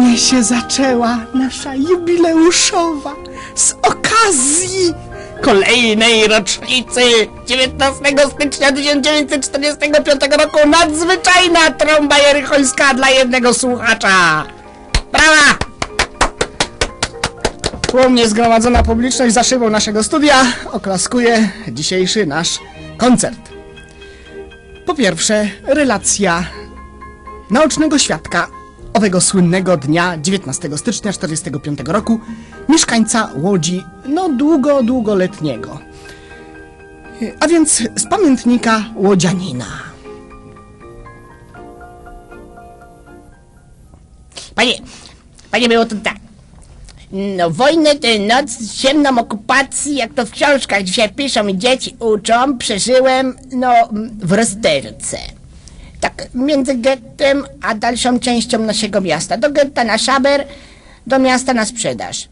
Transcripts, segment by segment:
Właśnie się zaczęła nasza jubileuszowa z okazji kolejnej rocznicy 19 stycznia 1945 roku nadzwyczajna trąba jerychońska dla jednego słuchacza. Brawa! Tłumnie zgromadzona publiczność za szybą naszego studia oklaskuje dzisiejszy nasz koncert. Po pierwsze, relacja naocznego świadka owego słynnego dnia 19 stycznia 1945 roku, mieszkańca Łodzi, no długo, długoletniego. A więc z pamiętnika Łodzianina. Panie, panie było to tak. No wojnę tę noc, ciemną okupacji, jak to w książkach dzisiaj piszą i dzieci uczą, przeżyłem, no, w rozterce. Tak, między gettem a dalszą częścią naszego miasta. Do getta na szaber, do miasta na sprzedaż.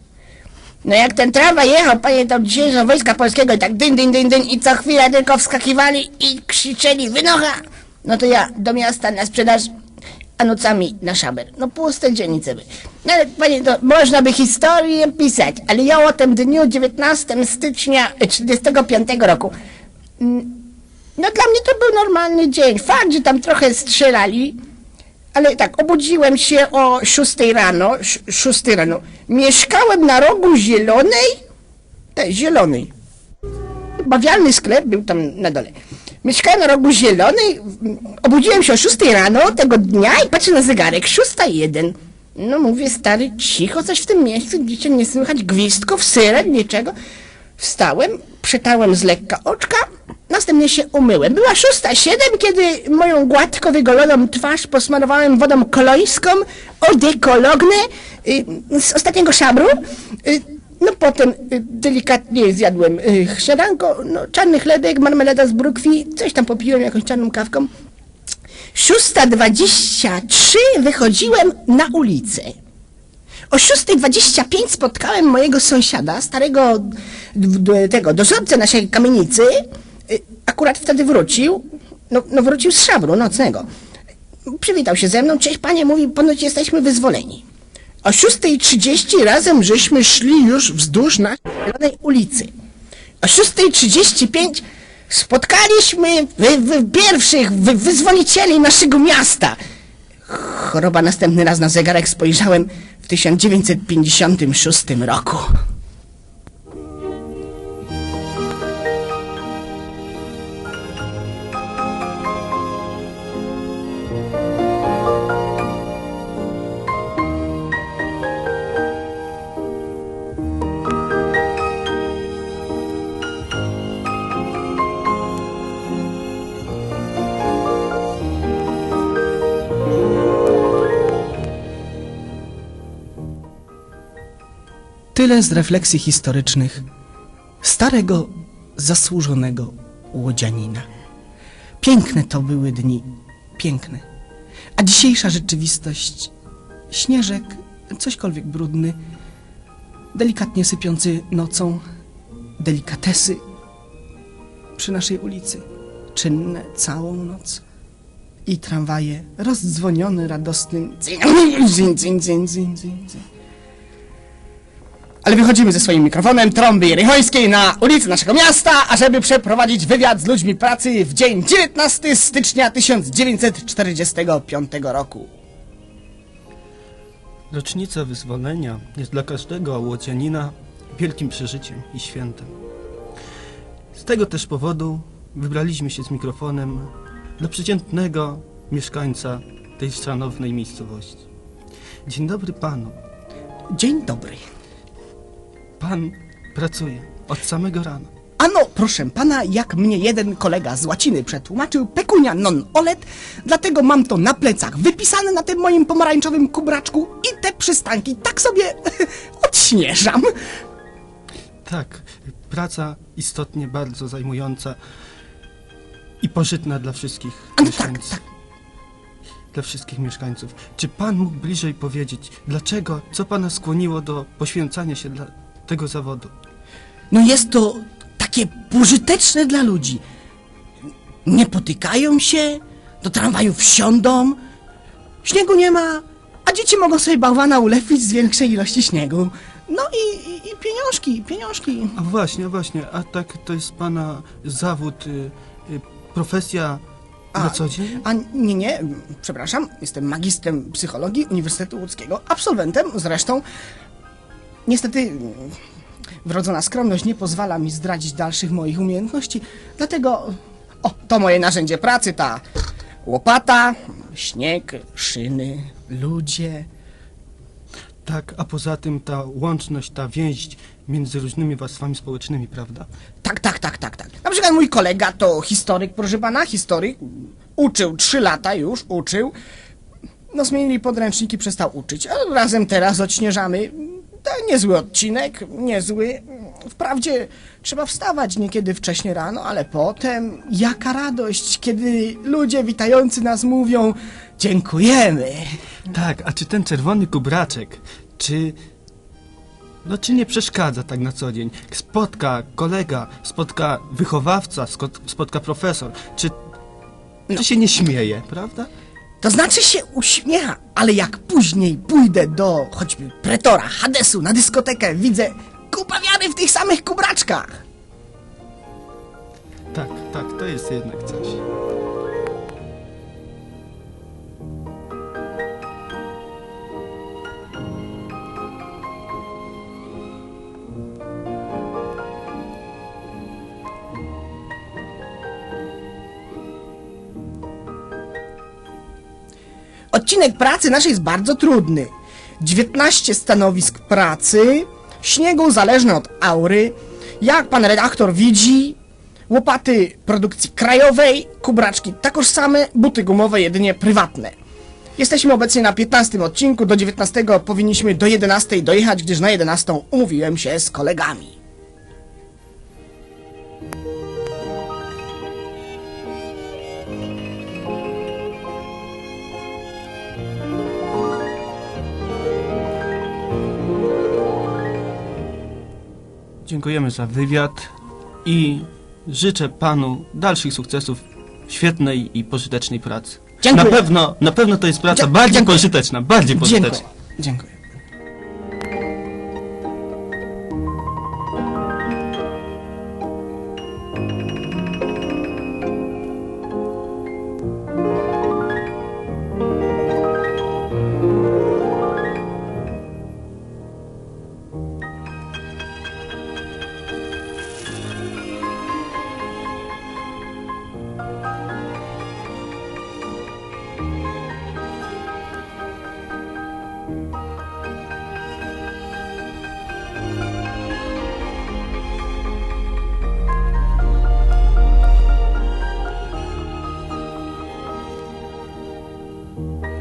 No jak ten tramwaj jechał, panie, to dzisiejszą wojska polskiego i tak dyn, dyn, dyn, dyn i co chwilę tylko wskakiwali i krzyczeli wynocha. No to ja do miasta na sprzedaż, a nocami na szaber. No puste dzielnice. No ale panie, to można by historię pisać, ale ja o tym dniu 19 stycznia 45 roku. No dla mnie to był normalny dzień. Fakt, że tam trochę strzelali, ale tak, obudziłem się o 6 rano, sz- 6 rano. Mieszkałem na rogu zielonej, tej zielonej. Bawialny sklep był tam na dole. Mieszkałem na rogu zielonej, obudziłem się o 6 rano tego dnia i patrzę na zegarek, 6.01. No mówię, stary, cicho coś w tym miejscu, gdzie nie słychać gwizdków, syren, niczego. Wstałem, przetałem z lekka oczka, następnie się umyłem. Była 6.07, kiedy moją gładko wygoloną twarz posmarowałem wodą kolońską, odekolognę y, z ostatniego szabru. Y, no potem y, delikatnie zjadłem y, śniadanko, no, czarny chlebek, marmelada z brukwi, coś tam popiłem jakąś czarną kawką. 6.23 wychodziłem na ulicę. O 6.25 spotkałem mojego sąsiada, starego tego dozorcę naszej kamienicy. Akurat wtedy wrócił, no, no wrócił z szabru nocnego. Przywitał się ze mną, cześć panie, mówi, ponoć jesteśmy wyzwoleni. O 6.30 razem żeśmy szli już wzdłuż naszej ulicy. O 6.35 spotkaliśmy wy, wy, pierwszych wy, wyzwolicieli naszego miasta. Choroba następny raz na zegarek spojrzałem w 1956 roku. Tyle z refleksji historycznych starego, zasłużonego łodzianina. Piękne to były dni, piękne. A dzisiejsza rzeczywistość, śnieżek, cośkolwiek brudny, delikatnie sypiący nocą, delikatesy przy naszej ulicy, czynne całą noc i tramwaje rozdzwonione radosnym dzin, dzin, dzin, dzin, dzin. Ale wychodzimy ze swoim mikrofonem trąby jerychońskiej na ulicy naszego miasta, ażeby przeprowadzić wywiad z ludźmi pracy w dzień 19 stycznia 1945 roku. Rocznica wyzwolenia jest dla każdego łodzianina wielkim przeżyciem i świętem. Z tego też powodu wybraliśmy się z mikrofonem dla przeciętnego mieszkańca tej szanownej miejscowości. Dzień dobry panu. Dzień dobry. Pan pracuje od samego rana. Ano, proszę pana, jak mnie jeden kolega z łaciny przetłumaczył, pecunia non olet, dlatego mam to na plecach wypisane na tym moim pomarańczowym kubraczku i te przystanki tak sobie odśnieżam. Tak, praca istotnie bardzo zajmująca i pożytna dla wszystkich tak, mieszkańców. tak. Dla wszystkich mieszkańców. Czy pan mógł bliżej powiedzieć, dlaczego, co pana skłoniło do poświęcania się dla tego zawodu? No jest to takie pożyteczne dla ludzi. Nie potykają się, do tramwaju wsiądą, śniegu nie ma, A dzieci mogą sobie bałwana ulepić z większej ilości śniegu. No i, i, i pieniążki, pieniążki. A właśnie, a właśnie, a tak to jest pana zawód, y, y, profesja na co dzień? A nie, nie, przepraszam, jestem magistrem psychologii Uniwersytetu Łódzkiego, absolwentem zresztą. Niestety wrodzona skromność nie pozwala mi zdradzić dalszych moich umiejętności, dlatego o, to moje narzędzie pracy, ta łopata, śnieg, szyny, ludzie. Tak, a poza tym ta łączność, ta więź między różnymi warstwami społecznymi, prawda? Tak, tak, tak, tak, tak. Na przykład mój kolega to historyk, proszę pana, historyk. Uczył trzy lata już, uczył. No zmienili podręczniki, przestał uczyć. A razem teraz odśnieżamy. To niezły odcinek, niezły. Wprawdzie trzeba wstawać niekiedy wcześnie rano, ale potem jaka radość, kiedy ludzie witający nas mówią dziękujemy. Tak, a czy ten czerwony kubraczek, czy... No czy nie przeszkadza tak na co dzień? Spotka kolega, spotka wychowawca, spotka profesor, czy... Czy się nie śmieje, prawda? To znaczy się uśmiecha, ale jak później pójdę do choćby pretora, Hadesu, na dyskotekę, widzę kupa wiary w tych samych kubraczkach. Tak, tak, to jest jednak coś. Odcinek pracy naszej jest bardzo trudny. 19 stanowisk pracy, śniegu zależne od aury. Jak pan redaktor widzi, łopaty produkcji krajowej, kubraczki takoż same, buty gumowe jedynie prywatne. Jesteśmy obecnie na 15 odcinku, do 19 powinniśmy do 11 dojechać, gdyż na 11 umówiłem się z kolegami. Dziękujemy za wywiad i życzę panu dalszych sukcesów w świetnej i pożytecznej pracy. Dziękuję. Na pewno, na pewno to jest praca Dzie- bardziej dziękuję. pożyteczna, bardziej Dziękuję. pożyteczna. Dziękuję. Bye.